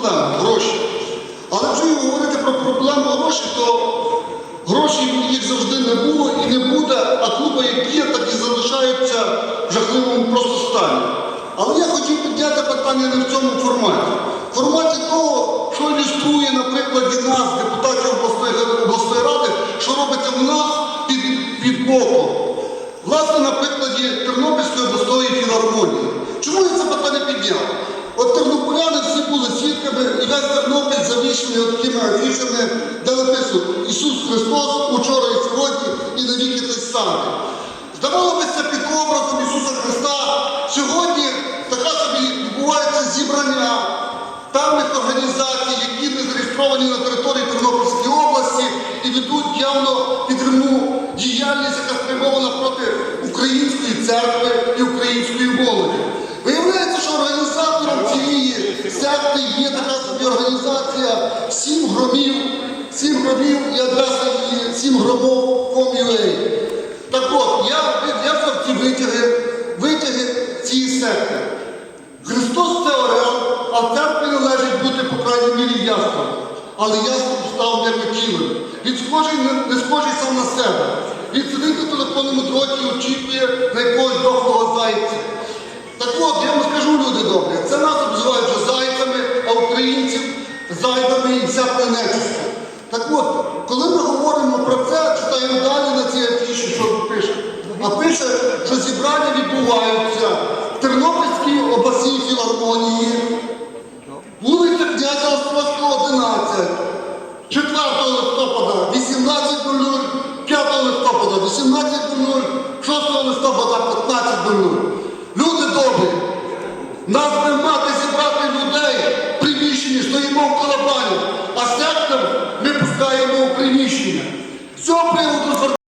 проблему гроші. Але вже говорити про проблему грошей, то грошей їх завжди не було і не буде, а клуби, які є, так і залишаються в жахливому просто стані. Але я хотів підняти питання не в цьому форматі. В форматі того, що ілюструє, наприклад, і нас, депутатів обласної, обласної ради, що робиться в нас під, під боком. Власне, на прикладі Тернопільської обласної філармонії. Чому я це питання підняв? Тернополяни всі були свідками, і весь Тернопіль завішений такими афішами, де написано Ісус Христос учора і сьогодні і навіки той самий. Здавалося, під образом Ісуса Христа сьогодні така собі відбувається зібрання певних організацій, які не зареєстровані на території Тернопільської області і ведуть явно підривну діяльність, яка спрямована проти української церкви і української молоді. Виявляється, що організатором цієї секти є така собі організація сім громів, сім громів і адреса її сім громов.com.ua. Так от, я, я ці витяги, витяги цієї секти. Христос це орел, а в церкві належить бути, по крайній мірі, ясним. Але ясно став не кілим. Він схожий, не схожий сам на себе. Він сидить на телефонному дроті і очікує на якогось дохлого зайця. Так от, я вам скажу, люди добрі, це нас обзивають вже зайцями, а українців зайдами і всякою нечистю. Так от, коли ми говоримо про це, читаємо далі на цій афіші, що тут пише. А пише, що зібрання відбуваються в Тернопільській обласній філармонії, вулиця князя Острозького, 11, 4 листопада 18.00, 5 листопада 18.00, 6 листопада 15.00. Люди добрі, нас